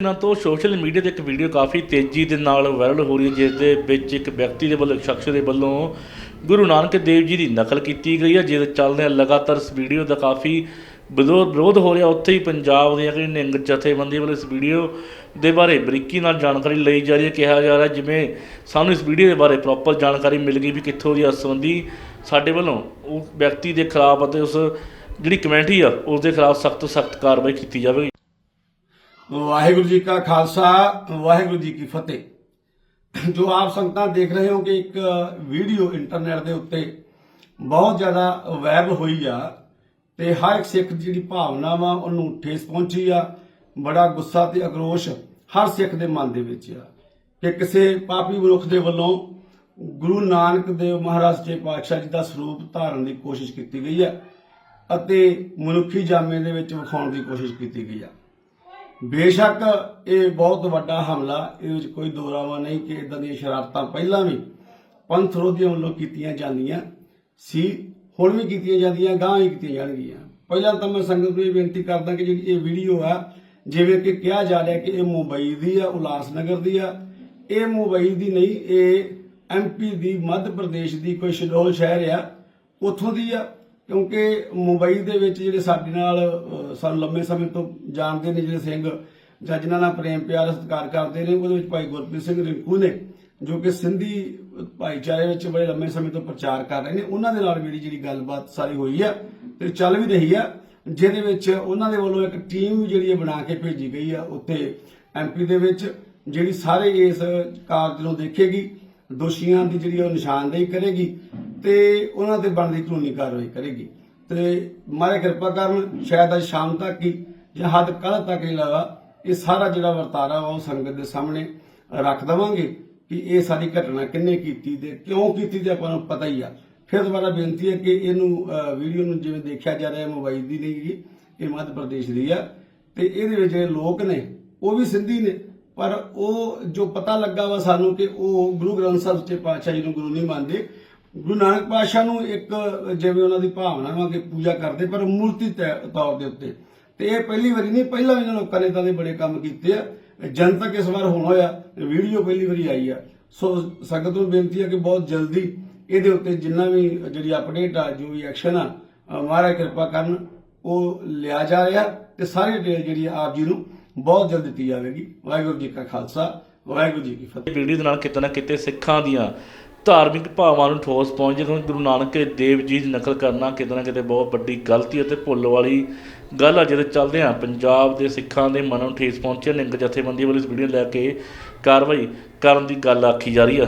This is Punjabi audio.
ਦਿਨਾਂ ਤੋਂ ਸੋਸ਼ਲ ਮੀਡੀਆ ਤੇ ਇੱਕ ਵੀਡੀਓ ਕਾਫੀ ਤੇਜ਼ੀ ਦੇ ਨਾਲ ਵਾਇਰਲ ਹੋ ਰਹੀ ਹੈ, ਜਿਸ ਦੇ ਵਿੱਚ ਇੱਕ ਵਿਅਕਤੀ ਦੇ ਵੱਲੋਂ, ਇੱਕ ਸ਼ਖਸ ਦੇ ਵੱਲੋਂ ਗੁਰੂ ਨਾਨਕ ਦੇਵ ਜੀ ਦੀ ਨਕਲ ਕੀਤੀ ਗਈ ਹੈ ਜਿਸ ਚੱਲਦੇ ਲਗਾਤਾਰ ਇਸ ਵੀਡੀਓ ਦਾ ਕਾਫੀ ਵਿਰੋਧ ਵਿਰੋਧ ਹੋ ਰਿਹਾ। ਉੱਥੇ ਹੀ ਪੰਜਾਬ ਦੀਆਂ ਕਈ ਨਿੰਗ ਜਥੇਬੰਦੀਆਂ ਵੱਲੋਂ ਇਸ ਵੀਡੀਓ ਦੇ ਬਾਰੇ ਬਰੀਕੀ ਨਾਲ ਜਾਣਕਾਰੀ ਲਈ ਜਾ ਰਹੀ ਹੈ। ਕਿਹਾ ਜਾ ਰਿਹਾ ਜਿਵੇਂ ਸਾਨੂੰ ਇਸ ਵੀਡੀਓ ਦੇ ਬਾਰੇ ਪ੍ਰੋਪਰ ਜਾਣਕਾਰੀ ਮਿਲ ਗਈ ਵੀ ਕਿੱਥੋਂ ਦੀ ਇਸ ਸੰਬੰਧੀ ਸਾਡੇ ਵੱਲੋਂ ਉਹ ਵਿਅਕਤੀ ਦੇ ਖਿਲਾਫ ਅਤੇ ਉਸ ਜਿਹੜੀ ਕਮੇਟੀ ਆ, ਉਸ ਦੇ ਖਿਲਾਫ ਸਖਤ ਸਖਤ ਕਾਰਵਾਈ ਕੀਤੀ ਜਾਵੇਗੀ। ਵਾਹਿਗੁਰੂ ਜੀ ਕਾ ਖਾਲਸਾ, ਵਾਹਿਗੁਰੂ ਜੀ ਕੀ ਫਤਿਹ। ਜੋ ਆਪ ਸੰਗਤਾਂ ਦੇਖ ਰਹੇ ਹੋ ਕਿ ਇੱਕ ਵੀਡੀਓ ਇੰਟਰਨੈਟ ਦੇ ਉੱਤੇ ਬਹੁਤ ਜ਼ਿਆਦਾ ਵਾਇਰਲ ਹੋਈ ਆ ਤੇ ਹਰ ਇੱਕ ਸਿੱਖ ਦੀ ਜਿਹੜੀ ਭਾਵਨਾ ਵਾ, ਉਹਨੂੰ ਠੇਸ ਪਹੁੰਚੀ ਆ, ਬੜਾ ਗੁੱਸਾ ਤੇ ਆਕਰੋਸ਼ ਹਰ ਸਿੱਖ ਦੇ ਮਨ ਦੇ ਵਿੱਚ ਆ ਕਿ ਕਿਸੇ ਪਾਪੀ ਮਨੁੱਖ ਦੇ ਵੱਲੋਂ ਗੁਰੂ ਨਾਨਕ ਦੇਵ ਮਹਾਰਾਜ ਜੀ ਪਾਤਸ਼ਾਹ ਜੀ ਦਾ ਸਰੂਪ ਧਾਰਨ ਦੀ ਕੋਸ਼ਿਸ਼ ਕੀਤੀ ਗਈ ਆ ਅਤੇ ਮਨੁੱਖੀ ਜਾਮੇ ਦੇ ਵਿੱਚ ਵਿਖਾਉਣ ਦੀ ਕੋਸ਼ਿਸ਼ ਕੀਤੀ ਗਈ ਆ। ਬੇਸ਼ੱਕ ਇਹ ਬਹੁਤ ਵੱਡਾ ਹਮਲਾ, ਇਹਦੇ ਵਿੱਚ ਕੋਈ ਦੋਰਾਵਾ ਨਹੀਂ ਕਿ ਇਦਾਂ ਦੀਆਂ ਸ਼ਰਾਰਤਾਂ ਪਹਿਲਾਂ ਵੀ ਪੰਥ ਵਿਰੋਧੀਆਂ ਵੱਲੋਂ ਕੀਤੀਆਂ ਜਾਂਦੀਆਂ ਸੀ, ਹੁਣ ਵੀ ਕੀਤੀਆਂ ਜਾਂਦੀਆਂ ਗਾਂ ਵੀ ਕੀਤੀਆਂ ਜਾਣਗੀਆਂ। ਪਹਿਲਾਂ ਤਾਂ ਮੈਂ ਸੰਗਤ ਨੂੰ ਇਹ ਬੇਨਤੀ ਕਰਦਾ ਕਿ ਜਿਹੜੀ ਇਹ ਵੀਡੀਓ ਆ, ਜਿਵੇਂ ਕਿ ਕਿਹਾ ਜਾ ਰਿਹਾ ਕਿ ਇਹ ਮੁੰਬਈ ਦੀ ਆ, ਉਲਾਸਨਗਰ ਦੀ ਆ, ਇਹ ਮੁੰਬਈ ਦੀ ਨਹੀਂ, ਇਹ ਐਮਪੀ ਦੀ ਮੱਧ ਪ੍ਰਦੇਸ਼ ਦੀ ਕੋਈ ਸ਼ਡੋਲ ਸ਼ਹਿਰ ਆ, ਉੱਥੋਂ ਦੀ ਆ। ਕਿਉਂਕਿ ਮੁੰਬਈ ਦੇ ਵਿੱਚ ਜਿਹੜੇ ਸਾਡੇ ਨਾਲ ਸਾਨੂੰ ਲੰਮੇ ਸਮੇਂ ਤੋਂ ਜਾਣਦੇ ਨੇ ਜਿਹੜੇ ਸਿੰਘ, ਜਾਂ ਜਿਨ੍ਹਾਂ ਨਾਲ ਪ੍ਰੇਮ ਪਿਆਰ ਸਤਿਕਾਰ ਕਰਦੇ ਨੇ, ਉਹਦੇ ਵਿੱਚ ਭਾਈ ਗੁਰਪ੍ਰੀਤ ਸਿੰਘ ਰਿੰਕੂ ਨੇ, ਜੋ ਕਿ ਸਿੰਧੀ ਭਾਈਚਾਰੇ ਵਿੱਚ ਬੜੇ ਲੰਮੇ ਸਮੇਂ ਤੋਂ ਪ੍ਰਚਾਰ ਕਰ ਰਹੇ ਨੇ। ਉਹਨਾਂ ਦੇ ਨਾਲ ਮੇਰੀ ਜਿਹੜੀ ਗੱਲਬਾਤ ਸਾਰੀ ਹੋਈ ਆ ਤੇ ਚੱਲ ਵੀ ਰਹੀ ਆ, ਜਿਹਦੇ ਵਿੱਚ ਉਹਨਾਂ ਦੇ ਵੱਲੋਂ ਇੱਕ ਟੀਮ ਵੀ ਜਿਹੜੀ ਹੈ ਬਣਾ ਕੇ ਭੇਜੀ ਗਈ ਆ ਉੱਥੇ ਐਮਪੀ ਦੇ ਵਿੱਚ, ਜਿਹੜੀ ਸਾਰੇ ਇਸ ਕਾਰਜ ਨੂੰ ਦੇਖੇਗੀ, ਦੋਸ਼ੀਆਂ ਦੀ ਜਿਹੜੀ ਉਹ ਨਿਸ਼ਾਨਦੇਹੀ ਕਰੇਗੀ ਤੇ ਉਹਨਾਂ ਤੇ ਬਣਦੀ ਕਾਨੂੰਨੀ ਕਾਰਵਾਈ ਕਰੇਗੀ। ਤੇ ਮਾਰੇ ਕਿਰਪਾ ਕਰਨ, ਸ਼ਾਇਦ ਅੱਜ ਸ਼ਾਮ ਤੱਕ ਹੀ ਜਾਂ ਹੱਦ ਕੱਲ੍ਹ ਤੱਕ ਹੀ ਲਗਾ ਇਹ ਸਾਰਾ ਜਿਹੜਾ ਵਰਤਾਰਾ ਵਾ ਉਹ ਸੰਗਤ ਦੇ ਸਾਹਮਣੇ ਰੱਖ ਦਵਾਂਗੇ ਕਿ ਇਹ ਸਾਰੀ ਘਟਨਾ ਕਿੰਨੇ ਕੀਤੀ ਤੇ ਕਿਉਂ ਕੀਤੀ ਤੇ ਆਪਾਂ ਨੂੰ ਪਤਾ ਹੀ ਆ। ਫਿਰ ਦੁਬਾਰਾ ਬੇਨਤੀ ਹੈ ਕਿ ਇਹਨੂੰ ਵੀਡੀਓ ਨੂੰ ਜਿਵੇਂ ਦੇਖਿਆ ਜਾ ਰਿਹਾ ਮੋਬਾਈਲ ਦੀ ਨਹੀਂ ਗੀ, ਇਹ ਮੱਧ ਪ੍ਰਦੇਸ਼ ਦੀ ਆ। ਤੇ ਇਹਦੇ ਵਿੱਚ ਜਿਹੜੇ ਲੋਕ ਨੇ, ਉਹ ਵੀ ਸਿੰਧੀ ਨੇ, ਪਰ ਉਹ ਜੋ ਪਤਾ ਲੱਗਾ ਵਾ ਸਾਨੂੰ ਕਿ ਉਹ ਗੁਰੂ ਗ੍ਰੰਥ ਸਾਹਿਬ ਸੱਚੇ ਪਾਤਸ਼ਾਹ ਜੀ ਨੂੰ ਗੁਰੂ ਨਹੀਂ ਮੰਨਦੇ ਗੁਰੂ ਨਾਨਕ ਪਾਤਸ਼ਾਹ ਨੂੰ ਇੱਕ, ਜਿਵੇਂ ਉਹਨਾਂ ਦੀ ਭਾਵਨਾ ਵਾ ਕਿ ਪੂਜਾ ਕਰਦੇ, ਪਰ ਮੂਰਤੀ ਤੌਰ ਦੇ ਉੱਤੇ। ਤੇ ਇਹ ਪਹਿਲੀ ਵਾਰੀ ਨਹੀਂ, ਪਹਿਲਾਂ ਵੀ ਲੋਕਾਂ ਨੇ ਤਾਂ ਦੇ ਬੜੇ ਕੰਮ ਕੀਤੇ ਆ। ਜਨਤਕ ਇਸ ਵਾਰ ਹੁਣ ਹੋਇਆ, ਵੀਡੀਓ ਪਹਿਲੀ ਵਾਰੀ ਆਈ ਆ। ਸੋ ਸੰਗਤ ਨੂੰ ਬੇਨਤੀ ਹੈ ਕਿ ਬਹੁਤ ਜਲਦੀ ਇਹਦੇ ਉੱਤੇ ਜਿੰਨਾ ਵੀ ਜਿਹੜੀ ਅਪਡੇਟ ਆ, ਜੋ ਵੀ ਐਕਸ਼ਨ ਆ ਮਹਾਰਾਜ ਕਿਰਪਾ ਕਰਨ, ਉਹ ਲਿਆ ਜਾ ਰਿਹਾ ਤੇ ਸਾਰੀ ਡਿਟੇਲ ਜਿਹੜੀ ਆਪ ਜੀ ਨੂੰ ਬਹੁਤ ਜਲਦ ਦਿੱਤੀ ਜਾਵੇਗੀ। ਵਾਹਿਗੁਰੂ ਜੀ ਕਾ ਖਾਲਸਾ, ਵਾਹਿਗੁਰੂ ਜੀ ਕੀ ਫਤਿਹ। ਵੀਡੀਓ ਦੇ ਨਾਲ ਕਿਤੇ ਨਾ ਕਿਤੇ ਸਿੱਖਾਂ ਦੀਆਂ ਧਾਰਮਿਕ ਭਾਵਾਂ ਨੂੰ ਠੋਸ ਪਹੁੰਚੇ ਕਿਉਂਕਿ ਗੁਰੂ ਨਾਨਕ ਦੇਵ ਜੀ ਦੀ ਨਕਲ ਕਰਨਾ ਕਿਤੇ ਨਾ ਕਿਤੇ ਬਹੁਤ ਵੱਡੀ ਗਲਤੀ ਅਤੇ ਭੁੱਲ ਵਾਲੀ ਗੱਲ ਆ। ਜਿਹਦੇ ਚੱਲਦੇ ਆ, ਪੰਜਾਬ ਦੇ ਸਿੱਖਾਂ ਦੇ ਮਨ ਨੂੰ ਠੇਸ ਪਹੁੰਚੇ ਨਿੰਗ ਜਥੇਬੰਦੀ ਵੱਲੋਂ ਇਸ ਵੀਡੀਓ ਲੈ ਕੇ ਕਾਰਵਾਈ ਕਰਨ ਦੀ ਗੱਲ ਆਖੀ ਜਾ ਰਹੀ ਆ।